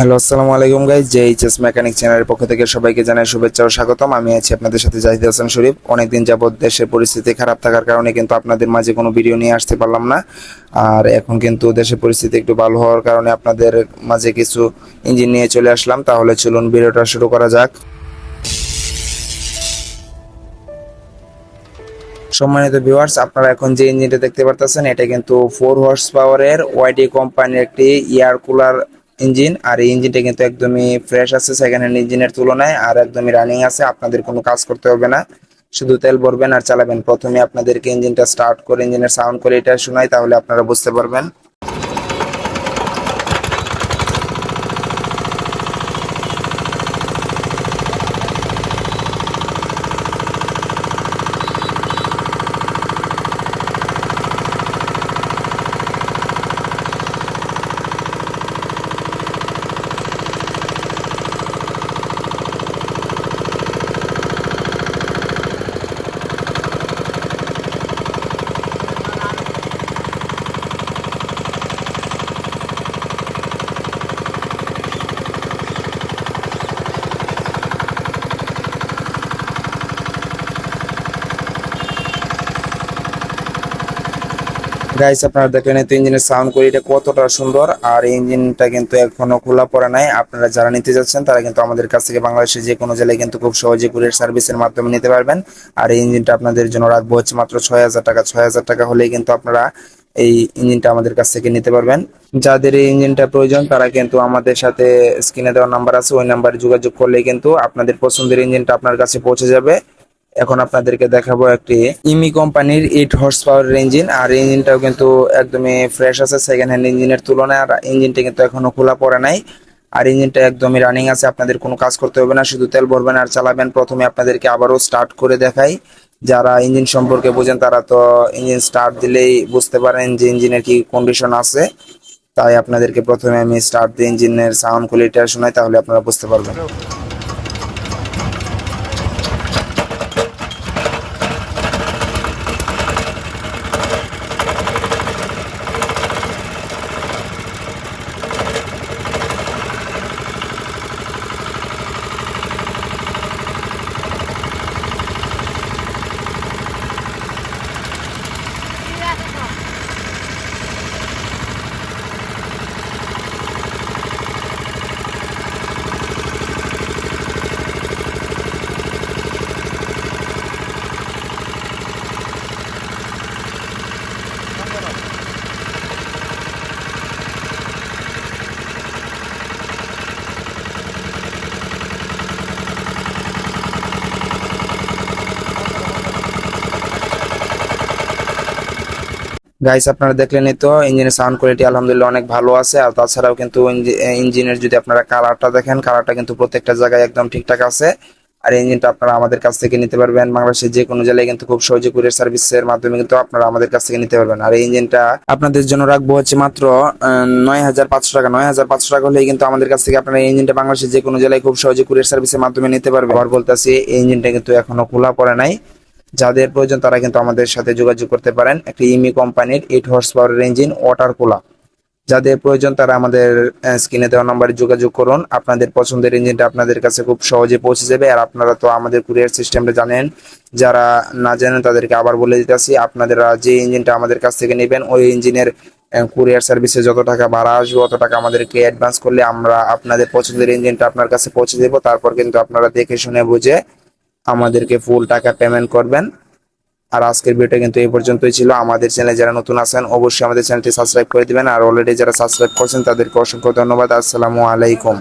Hello, আসসালামু আলাইকুম guys J H S mechanic চ্যানেলের পক্ষ থেকে সবাইকে জানাই শুভেচ্ছা ও স্বাগতম। আমি আছি আপনাদের সাথে জাহিদ হাসান শরীফ। অনেকদিন যাবৎ দেশের পরিস্থিতি খারাপ থাকার কারণে কিন্তু আপনাদের মাঝে কোনো ভিডিও নিয়ে আসতে পারলাম না। আর এখন কিন্তু দেশের পরিস্থিতি একটু ভালো হওয়ার কারণে আপনাদের মাঝে কিছু ইঞ্জিন নিয়ে চলে আসলাম। তাহলে চলুন ভিডিওটা শুরু করা যাক। সম্মানিত ভিউয়ার্স আপনারা এখন যে ইঞ্জিনটা দেখতে পারতেছেন, এটা কিন্তু ফোর হর্স পাওয়ারের ওয়াইডি কোম্পানির একটি এয়ার কুলার ইঞ্জিন, আর এই ইঞ্জিনটা কিন্তু একদমই ফ্রেশ আছে সেকেন্ড হ্যান্ড ইঞ্জিনের তুলনায়, আর একদমই রানিং আছে, আপনাদের কোনো কাজ করতে হবে না। শুধু তেল ভরবেন আর চালাবেন। প্রথমে আপনাদেরকে ইঞ্জিনটা স্টার্ট করে, ইঞ্জিনের সাউন্ড করে এটা শোনাই, তাহলে আপনারা বুঝতে পারবেন। গাইস আপনারা দেখলেন তো ইঞ্জিনের সাউন্ড কোয়ালিটি কতটা সুন্দর, আর এই ইঞ্জিনটা কিন্তু এখনও খোলা পড়া নাই। আপনারা যারা নিতে যাচ্ছেন, তারা কিন্তু আমাদের কাছ থেকে বাংলাদেশের যে কোনো জেলায় কিন্তু খুব সহজে কুরিয়ার সার্ভিসের মাধ্যমে নিতে পারবেন। আর এই ইঞ্জিনটা আপনাদের জন্য রাখব হচ্ছে মাত্র ছয় হাজার টাকা। ছয় হাজার টাকা হলেই কিন্তু আপনারা এই ইঞ্জিনটা আমাদের কাছ থেকে নিতে পারবেন। যাদের এই ইঞ্জিনটা প্রয়োজন, তারা কিন্তু আমাদের সাথে স্ক্রিনে দেওয়া নাম্বার আছে, ওই নাম্বারে যোগাযোগ করলে কিন্তু আপনাদের পছন্দের ইঞ্জিনটা আপনার কাছে পৌঁছে যাবে। এখন আপনাদেরকে দেখাবো একটি ইমি কোম্পানির এইট হর্স পাওয়ার ইঞ্জিন আর ইঞ্জিনটাও কিন্তু একদমই ফ্রেশ আছে সেকেন্ড হ্যান্ড ইঞ্জিনের তুলনায়, আর ইঞ্জিনটা কিন্তু এখনও খোলা পড়ে নাই। আর ইঞ্জিনটা একদমই রানিং আছে, আপনাদের কোনো কাজ করতে হবে না, শুধু তেল ভরবেন আর চালাবেন। প্রথমে আপনাদেরকে আবারও স্টার্ট করে দেখাই। যারা ইঞ্জিন সম্পর্কে বোঝেন, তারা তো ইঞ্জিন স্টার্ট দিলেই বুঝতে পারেন যে ইঞ্জিনের কি কন্ডিশন আছে। তাই আপনাদেরকে প্রথমে আমি স্টার্ট দিয়ে ইঞ্জিনের সাউন্ড কোয়ালিটি শোনাই, তাহলে আপনারা বুঝতে পারবেন। গাইস আপনারা দেখলেন তো ইঞ্জিনের সাউন্ড কোয়ালিটি আলহামদুলিল্লাহ অনেক ভালো আছে। আর তাছাড়াও কিন্তু ইঞ্জি- ইঞ্জিনের যদি আপনারা কালারটা দেখেন কালারটা কিন্তু প্রত্যেকটা জায়গায় একদম ঠিকঠাক আছে। আর ইঞ্জিনটা আপনারা আমাদের কাছ থেকে নিতে পারবেন। বাংলাদেশের যে কোনো জেলায় কিন্তু খুব সহজে কুরিয়ার সার্ভিসের মাধ্যমে কিন্তু আপনারা আমাদের কাছ থেকে নিতে পারবেন। আর ইঞ্জিনটা আপনাদের জন্য রাখব হচ্ছে মাত্র নয় হাজার পাঁচশো টাকা। নয় হাজার পাঁচশো টাকা হলেই কিন্তু আমাদের কাছ থেকে আপনারা ইঞ্জিনটা বাংলাদেশের যে কোনো জেলায় খুব সহজে কুরিয়ার সার্ভিসের মাধ্যমে নিতে পারবেন। আবার বলতেছি, এই ইঞ্জিনটা কিন্তু এখনও খোলা পড়ে নাই। যাদের প্রয়োজন তারা কিন্তু আমাদের সাথে যোগাযোগ করতে পারেন। একটি ইমি কোম্পানির eight horse power engine water cooler যাদের প্রয়োজন তারা আমাদের স্ক্রিনে দেওয়া নম্বরে যোগাযোগ করুন। আপনাদের পছন্দের ইঞ্জিনটা আপনাদের কাছে খুব সহজে পৌঁছে যাবে। আর আপনারা তো আমাদের কুরিয়ার সিস্টেমটা জানেন। যারা না জানেন তাদেরকে আবার বলে দিতেছি, আপনারা যে ইঞ্জিনটা আমাদের কাছ থেকে নেবেন, ওই ইঞ্জিনের কুরিয়ার সার্ভিসে যত টাকা ভাড়া আসবে, অত টাকা আমাদেরকে অ্যাডভান্স করলে আমরা আপনাদের পছন্দের ইঞ্জিনটা আপনার কাছে পৌঁছে দেবো। তারপর কিন্তু আপনারা দেখে শুনে বুঝে আমাদেরকে ফুল টাকা পেমেন্ট করবেন। আর আজকের ভিডিওটা কিন্তু এই পর্যন্তই ছিল। আমাদের চ্যানেলে যারা নতুন আছেন, অবশ্যই আমাদের চ্যানেলটি সাবস্ক্রাইব করে দিবেন। আর অলরেডি যারা সাবস্ক্রাইব করছেন, তাদেরকে অসংখ্য ধন্যবাদ। আসসালামু আলাইকুম।